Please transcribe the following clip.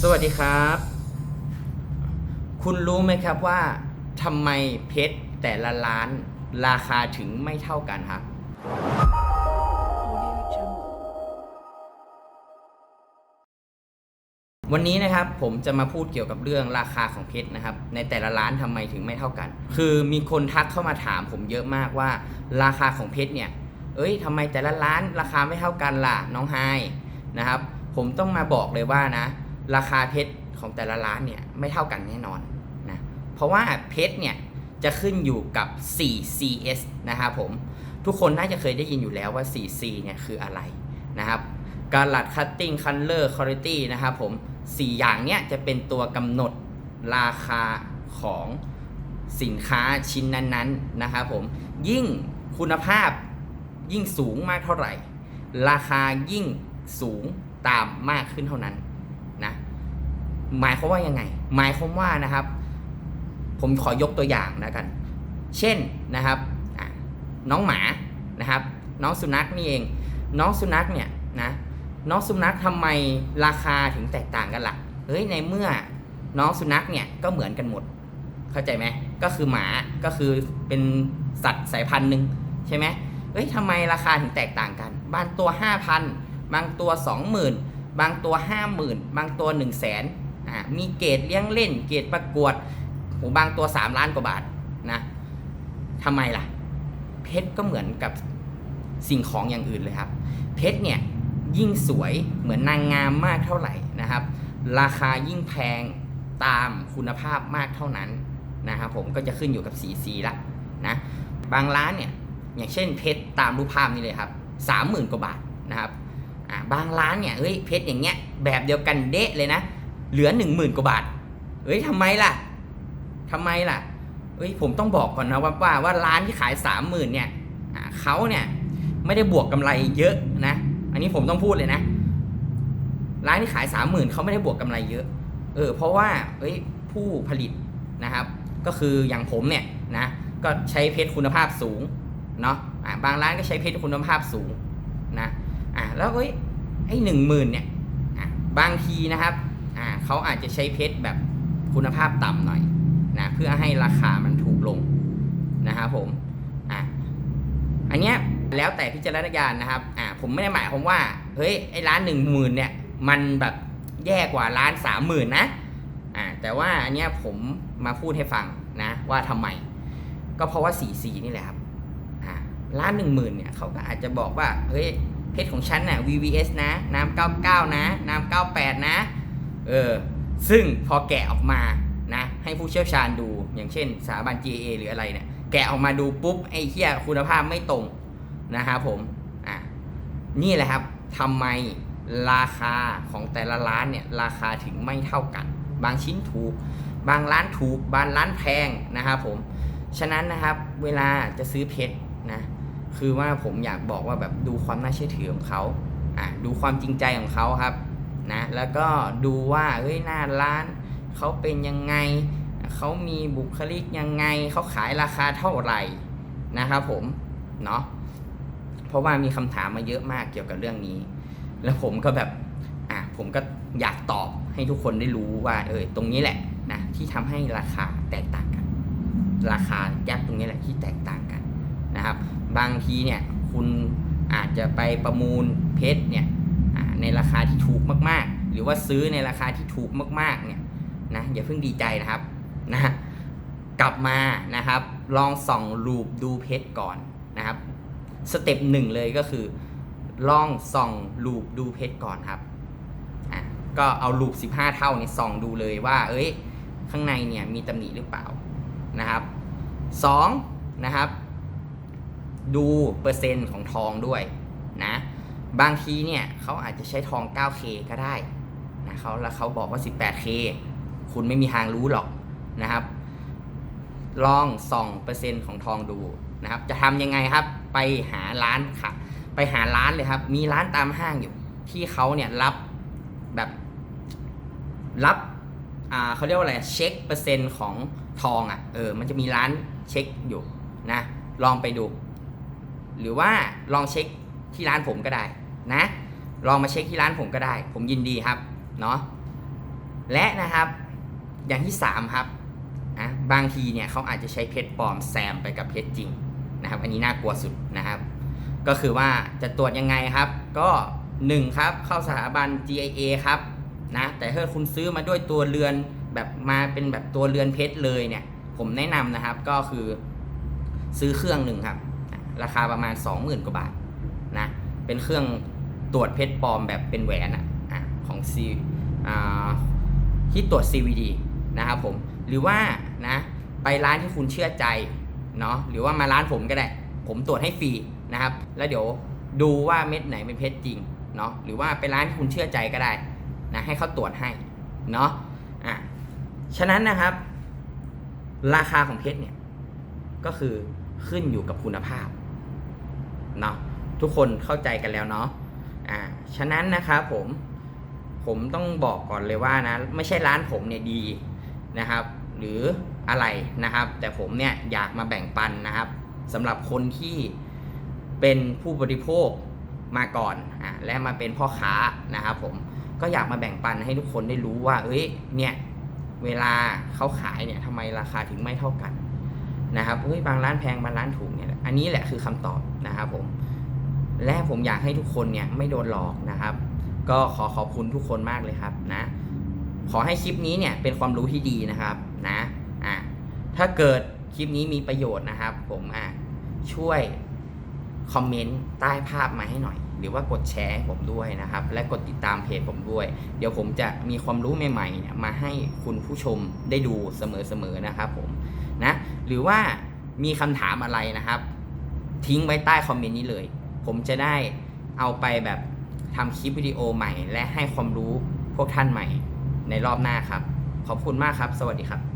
สวัสดีครับ คุณรู้ไหมครับว่าทำไมเพชรแต่ละร้านราคาถึงไม่เท่ากันครับ วันนี้นะครับผมจะมาพูดเกี่ยวกับเรื่องราคาของเพชรนะครับ ในแต่ละร้านทำไมถึงไม่เท่ากัน คือมีคนทักเข้ามาถามผมเยอะมากว่า ราคาของเพชรเนี่ย เอ้ยทำไมแต่ละร้านราคาไม่เท่ากันล่ะน้องไฮนะครับ ผมต้องมาบอกเลยว่านะ ราคาเพชรของแต่ละร้านเนี่ยไม่เท่ากันแน่นอนนะเพราะว่าเพชรเนี่ยจะขึ้นอยู่กับ 4CS นะครับผมทุกคนน่าจะเคยได้ยินอยู่แล้วว่า 4C เนี่ยคืออะไรนะครับการลัดคัตติ้งคันเลอร์คุณ i t y นะครับผมสี่อย่างเนี้ยจะเป็นตัวกำหนดราคาของสินค้าชิ้นนั้นๆนะครับผมยิ่งคุณภาพยิ่งสูงมากเท่าไหร่ ราคายิ่งสูงตามมากขึ้นเท่านั้น หมายความว่ายังไง หมายความว่านะครับ ผมขอยกตัวอย่างนะกัน เช่นนะครับน้องหมานะครับ น้องสุนัขนี่เอง น้องสุนัขเนี่ยนะน้องสุนัขทำไมราคาถึงแตกต่างกันละ่ะเฮ้ยในเมื่อน้องสุนัขเนี่ยก็เหมือนกันหมด เข้าใจไหมก็คือหมาก็คือเป็นสัตว์สายพันธุ์หนึ่งใช่ไหมเอ้ยทำไมราคาถึงแตกต่างกัน บางตัว 5,000 บางตัว 20,000 บางตัว 50,000 บางตัว 1 0 0 0 0แสน อ่ามีเกรดเลี้ยงเล่น เกรดประกวดโหบางตัว 3 ล้านกว่าบาทนะทำไมล่ะ เพชรก็เหมือนกับสิ่งของอย่างอื่นเลยครับ เพชรเนี่ยยิ่งสวยเหมือนนางงามมากเท่าไหร่นะครับ ราคายิ่งแพงตามคุณภาพมากเท่านั้นนะครับผมก็จะขึ้นอยู่กับสีสีละนะบางร้านเนี่ยอย่างเช่นเพชรตามรูปภาพนี้เลยครับสามหมื่นกว่าบาทนะครับบางร้านเนี่ยเฮ้ยเพชรอย่างเงี้ยแบบเดียวกันเดะเลยนะ เหลือหนึ่งหมื่นกว่าบาทเฮ้ยทำไมล่ะทำไมล่ะเฮ้ยผมต้องบอกก่อนนะว่าว่าว่าร้านที่ขายสามหมื่นเนี่ยเขาเนี่ยไม่ได้บวกกำไรเยอะนะ อันนี้ผมต้องพูดเลยนะ ร้านที่ขายสามหมื่นเขาไม่ได้บวกกำไรเยอะ เออเพราะว่าเอ้ยผู้ผลิตนะครับ ก็คืออย่างผมเนี่ยนะก็ใช้เพชรคุณภาพสูงเนาะอ่าบางร้านก็ใช้เพชรคุณภาพสูงนะอ่าแล้วเอ้ยไอ้หนึ่งหมื่นเนี่ยบางทีนะครับ อ่าเขาอาจจะใช้เพชรแบบคุณภาพต่ำหน่อยนะเพื่อให้ราคามันถูกลงนะครับผมอ่าอันเนี้ยแล้วแต่พิจารณญาณนะครับอ่าผมไม่ได้หมายความว่าเฮ้ยไอ้ร้านหนึ่งหมื่นเนี่ยมันแบบแย่กว่าร้านสามหมื่นนะอ่าแต่ว่าอันเนี้ยผมมาพูดให้ฟังนะว่าทำไม ก็เพราะว่าสีสีนี่แหละครับอ่าร้านหนึ่งหมื่นเนี่ยเขาก็อาจจะบอกว่าเฮ้ยเพชรของฉันน่ะ VVS นะน้ำ99 นะ น้ำ98 นะ เออซึ่งพอแกะออกมานะให้ผู้เชี่ยวชาญดูอย่างเช่นสถาบัน GA หรืออะไรเนี่ยแกะออกมาดูปุ๊บไอ้เหี้ยคุณภาพไม่ตรงนะครับผมอะนี่แหละครับทำไมราคาของแต่ละร้านเนี่ยราคาถึงไม่เท่ากัน บางชิ้นถูก บางร้านถูก บางร้านแพงนะครับผมฉะนั้นนะครับเวลาจะซื้อเพชรนะคือว่าผมอยากบอกว่าแบบดูความน่าเชื่อถือของเขาอะดูความจริงใจของเขาครับ นะแล้วก็ดูว่าเฮ้ยหน้าร้านเขาเป็นยังไงเขามีบุคลิกยังไงเขาขายราคาเท่าไหร่นะครับผมเนาะเพราะว่ามีคำถามมาเยอะมากเกี่ยวกับเรื่องนี้ แล้วผมก็แบบอะผมก็อยากตอบให้ทุกคนได้รู้ว่า เออตรงนี้แหละนะที่ทำให้ราคาแตกต่างกัน ราคาแยกตรงนี้แหละที่แตกต่างกันนะครับ บางทีเนี่ยคุณอาจจะไปประมูลเพชรเนี่ย ในราคาที่ถูกมากๆ หรือว่าซื้อในราคาที่ถูกมากๆเนี่ยนะอย่าเพิ่งดีใจนะครับนะกลับมานะครับ ลองส่องรูปดูเพชรก่อนนะครับสเต็ปหนึ่งเลยก็คือลองส่องลูปดูเพชรก่อนครับอะก็เอาลูป15 เท่านี่ส่องดูเลยว่า เอ้ยข้างในเนี่ยมีตำหนิหรือเปล่านะครับสองนะครับ ดูเปอร์เซ็นต์ของทองด้วยนะ บางทีเนี่ยเขาอาจจะใช้ทอง 9K ก็ได้นะเขาแล้วเขาบอกว่า 18K คุณไม่มีทางรู้หรอกนะครับ ลองส่องเปอร์เซ็นต์ของทองดูนะครับ จะทำยังไงครับไปหาร้านค่ะ ไปหาร้านเลยครับ มีร้านตามห้างอยู่ ที่เขาเนี่ยรับแบบรับอ่าเขาเรียกว่าอะไรเช็คเปอร์เซ็นต์ของทองอะเออมันจะมีร้านเช็คอยู่นะ ลองไปดู หรือว่าลองเช็คที่ร้านผมก็ได้ นะ ลองมาเช็คที่ร้านผมก็ได้ ผมยินดีครับ เนาะ และนะครับ อย่างที่สามครับนะบางทีเนี่ยเขาอาจจะใช้เพชรปลอมแซมไปกับเพชรจริงนะครับ อันนี้น่ากลัวสุดนะครับ ก็คือว่าจะตรวจยังไงครับ ก็ 1 ครับ เข้าสถาบัน GIA ครับนะ แต่ถ้าคุณซื้อมาด้วยตัวเรือนแบบมาเป็นแบบตัวเรือนเพชรเลยเนี่ย ผมแนะนำนะครับก็คือซื้อเครื่องหนึ่งครับ ราคาประมาณ 20,000 กว่าบาทนะ เป็นเครื่อง ตรวจเพชรปลอมแบบเป็นแหวนอะ่ะของ C อ่าที่ตรวจ CVD นะครับผม หรือว่านะไปร้านที่คุณเชื่อใจเนาะหรือว่ามาร้านผมก็ได้ ผมตรวจให้ฟรีนะครับ แล้วเดี๋ยวดูว่าเม็ดไหนเป็นเพชรจริงเนาะหรือว่าไปร้านที่คุณเชื่อใจก็ได้นะให้เขาตรวจให้เนาะอะฉะนั้นนะครับ ราคาของเพชรเนี่ยก็คือขึ้นอยู่กับคุณภาพเนาะทุกคนเข้าใจกันแล้วเนาะ อ่าฉะนั้นนะครับผมผมต้องบอกก่อนเลยว่านะไม่ใช่ร้านผมเนี่ยดีนะครับ หรืออะไรนะครับ แต่ผมเนี่ยอยากมาแบ่งปันนะครับสำหรับคนที่เป็นผู้บริโภคมาก่อนอ่าและมาเป็นพ่อค้านะครับผมก็อยากมาแบ่งปันให้ทุกคนได้รู้ว่า เอ้ยเนี่ยเวลาเขาขายเนี่ยทำไมราคาถึงไม่เท่ากันนะครับเฮ้ยบางร้านแพงบางร้านถูกเนี่ยอันนี้แหละคือคำตอบนะครับผม และผมอยากให้ทุกคนเนี่ยไม่โดนหลอกนะครับ ก็ขอขอบคุณทุกคนมากเลยครับนะ ขอให้คลิปนี้เนี่ยเป็นความรู้ที่ดีนะครับนะอะถ้าเกิดคลิปนี้มีประโยชน์นะครับ ผมอะช่วยคอมเมนต์ใต้ภาพมาให้หน่อย หรือว่ากดแชร์ผมด้วยนะครับ และกดติดตามเพจผมด้วย เดี๋ยวผมจะมีความรู้ใหม่ๆเนี่ยมาให้คุณผู้ชมได้ดูเสมอๆนะครับผมนะหรือว่ามีคำถามอะไรนะครับ ทิ้งไว้ใต้คอมเมนต์นี้เลย ผมจะได้เอาไปแบบทำคลิปวิดีโอใหม่ และให้ความรู้พวกท่านใหม่ในรอบหน้าครับ ขอบคุณมากครับ สวัสดีครับ